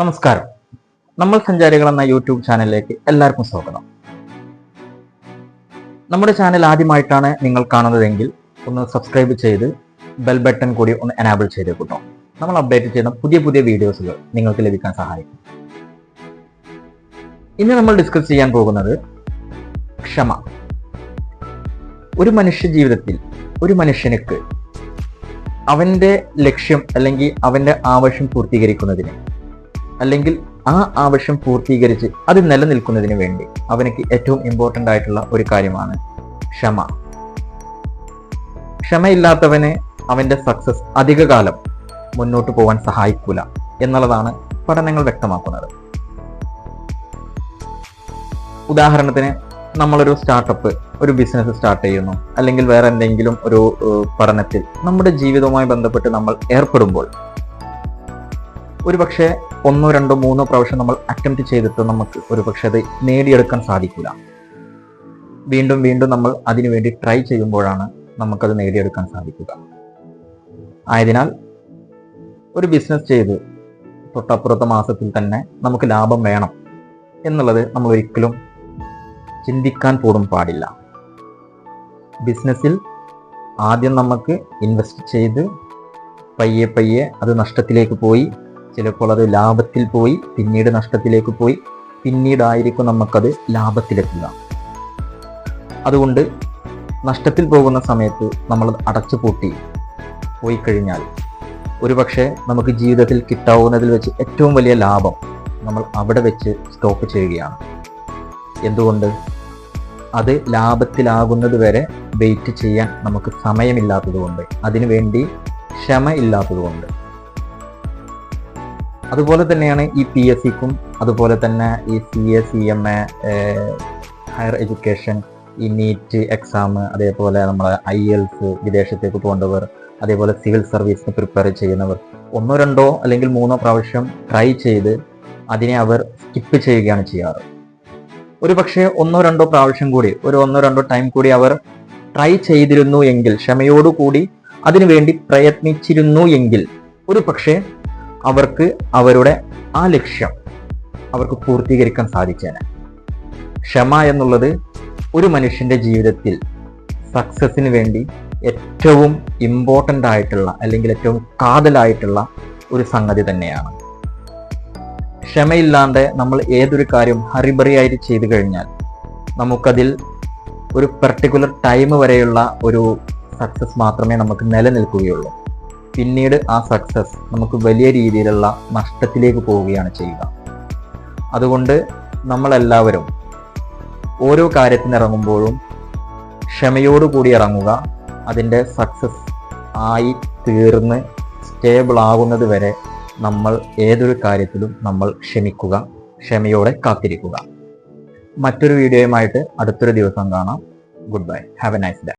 നമസ്കാരം. നമ്മൾ സഞ്ചാരികൾ എന്ന യൂട്യൂബ് ചാനലിലേക്ക് എല്ലാവർക്കും സ്വാഗതം. നമ്മുടെ ചാനൽ ആദ്യമായിട്ടാണ് നിങ്ങൾ കാണുന്നതെങ്കിൽ ഒന്ന് സബ്സ്ക്രൈബ് ചെയ്ത് ബെൽ ബട്ടൺ കൂടി ഒന്ന് എനാബിൾ ചെയ്ത് കൂട്ടോ നമ്മൾ അപ്ഡേറ്റ് ചെയ്യുന്ന പുതിയ പുതിയ വീഡിയോസുകൾ നിങ്ങൾക്ക് ലഭിക്കാൻ സഹായിക്കും. ഇന്ന് നമ്മൾ ഡിസ്കസ് ചെയ്യാൻ പോകുന്നത് ക്ഷമ. ഒരു മനുഷ്യ ജീവിതത്തിൽ ഒരു മനുഷ്യനുക്ക് അവന്റെ ലക്ഷ്യം അല്ലെങ്കിൽ അവന്റെ ആവശ്യം പൂർത്തീകരിക്കുന്നതിന് അല്ലെങ്കിൽ ആ ആവശ്യം പൂർത്തീകരിച്ച് അത് നിലനിൽക്കുന്നതിന് വേണ്ടി അവനക്ക് ഏറ്റവും ഇമ്പോർട്ടന്റ് ആയിട്ടുള്ള ഒരു കാര്യമാണ് ക്ഷമ. ക്ഷമയില്ലാത്തവനെ അവന്റെ സക്സസ് അധികകാലം മുന്നോട്ട് പോകാൻ സഹായിക്കൂല എന്നുള്ളതാണ് പഠനങ്ങൾ വ്യക്തമാക്കുന്നത്. ഉദാഹരണത്തിന് നമ്മളൊരു സ്റ്റാർട്ടപ്പ് ഒരു ബിസിനസ് സ്റ്റാർട്ട് ചെയ്യുന്നു. അല്ലെങ്കിൽ വേറെ എന്തെങ്കിലും ഒരു പഠനത്തിൽ നമ്മുടെ ജീവിതവുമായി ബന്ധപ്പെട്ട് നമ്മൾ ഏർപ്പെടുമ്പോൾ ഒരു പക്ഷേ ഒന്നോ രണ്ടോ മൂന്നോ പ്രാവശ്യം നമ്മൾ അറ്റംപ്റ്റ് ചെയ്തിട്ട് നമുക്ക് ഒരു പക്ഷേ അത് നേടിയെടുക്കാൻ സാധിക്കില്ല. വീണ്ടും വീണ്ടും നമ്മൾ അതിനുവേണ്ടി ട്രൈ ചെയ്യുമ്പോഴാണ് നമുക്കത് നേടിയെടുക്കാൻ സാധിക്കുക. ആയതിനാൽ ഒരു ബിസിനസ് ചെയ്ത് തൊട്ടപ്പുറത്തെ മാസത്തിൽ തന്നെ നമുക്ക് ലാഭം വേണം എന്നുള്ളത് നമ്മൾ ഒരിക്കലും ചിന്തിക്കാൻ പോലും പാടില്ല. ബിസിനസ്സിൽ ആദ്യം നമുക്ക് ഇൻവെസ്റ്റ് ചെയ്ത് പയ്യെ പയ്യെ അത് നഷ്ടത്തിലേക്ക് പോയി ചിലപ്പോൾ അത് ലാഭത്തിൽ പോയി പിന്നീട് നഷ്ടത്തിലേക്ക് പോയി പിന്നീടായിരിക്കും നമുക്കത് ലാഭത്തിലെത്തുക. അതുകൊണ്ട് നഷ്ടത്തിൽ പോകുന്ന സമയത്ത് നമ്മൾ അടച്ചു പൂട്ടി പോയി കഴിഞ്ഞാൽ ഒരുപക്ഷെ നമുക്ക് ജീവിതത്തിൽ കിട്ടാവുന്നതിൽ വെച്ച് ഏറ്റവും വലിയ ലാഭം നമ്മൾ അവിടെ വെച്ച് സ്റ്റോപ്പ് ചെയ്യുകയാണ്. എന്തുകൊണ്ട്? അത് ലാഭത്തിലാകുന്നത് വരെ വെയിറ്റ് ചെയ്യാൻ നമുക്ക് സമയമില്ലാത്തതുകൊണ്ട് അതിനുവേണ്ടി ക്ഷമ ഇല്ലാത്തതുകൊണ്ട്. അതുപോലെ തന്നെയാണ് ഈ പി എസ് സിക്കും അതുപോലെ തന്നെ ഈ C A C M A higher education ഈ നീറ്റ് എക്സാം അതേപോലെ നമ്മളെ ഐ എൽസ് വിദേശത്തേക്ക് പോകേണ്ടവർ അതേപോലെ സിവിൽ സർവീസിന് പ്രിപ്പയർ ചെയ്യുന്നവർ ഒന്നോ രണ്ടോ അല്ലെങ്കിൽ മൂന്നോ പ്രാവശ്യം ട്രൈ ചെയ്ത് അതിനെ അവർ സ്കിപ്പ് ചെയ്യുകയാണ് ചെയ്യാറ്. ഒരു പക്ഷേ ഒന്നോ രണ്ടോ പ്രാവശ്യം കൂടി ഒരു ഒന്നോ രണ്ടോ ടൈം കൂടി അവർ ട്രൈ ചെയ്തിരുന്നു എങ്കിൽ ക്ഷമയോടുകൂടി അതിനുവേണ്ടി പ്രയത്നിച്ചിരുന്നു എങ്കിൽ ഒരു പക്ഷേ അവർക്ക് അവരുടെ ആ ലക്ഷ്യം അവർക്ക് പൂർത്തീകരിക്കാൻ സാധിച്ചേനെ. ക്ഷമ എന്നുള്ളത് ഒരു മനുഷ്യന്റെ ജീവിതത്തിൽ സക്സസ്സിന് വേണ്ടി ഏറ്റവും ഇമ്പോർട്ടന്റ് ആയിട്ടുള്ള അല്ലെങ്കിൽ ഏറ്റവും കാതലായിട്ടുള്ള ഒരു സംഗതി തന്നെയാണ്. ക്ഷമയില്ലാണ്ട് നമ്മൾ ഏതൊരു കാര്യം ഹറിബറിയായിട്ട് ചെയ്തു കഴിഞ്ഞാൽ നമുക്കതിൽ ഒരു പെർട്ടിക്കുലർ ടൈം വരെയുള്ള ഒരു സക്സസ് മാത്രമേ നമുക്ക് നിലനിൽക്കുകയുള്ളൂ. പിന്നീട് ആ സക്സസ് നമുക്ക് വലിയ രീതിയിലുള്ള നഷ്ടത്തിലേക്ക് പോവുകയാണ് ചെയ്യുക. അതുകൊണ്ട് നമ്മളെല്ലാവരും ഓരോ കാര്യത്തിന് ഇറങ്ങുമ്പോഴും ക്ഷമയോടുകൂടി ഇറങ്ങുക. അതിന്റെ സക്സസ് ആയി തീർന്ന് സ്റ്റേബിൾ ആകുന്നത് വരെ നമ്മൾ ഏതൊരു കാര്യത്തിലും നമ്മൾ ക്ഷമിക്കുക ക്ഷമയോടെ കാത്തിരിക്കുക. മറ്റൊരു വീഡിയോയുമായിട്ട് അടുത്തൊരു ദിവസം കാണാം. Goodbye have a nice day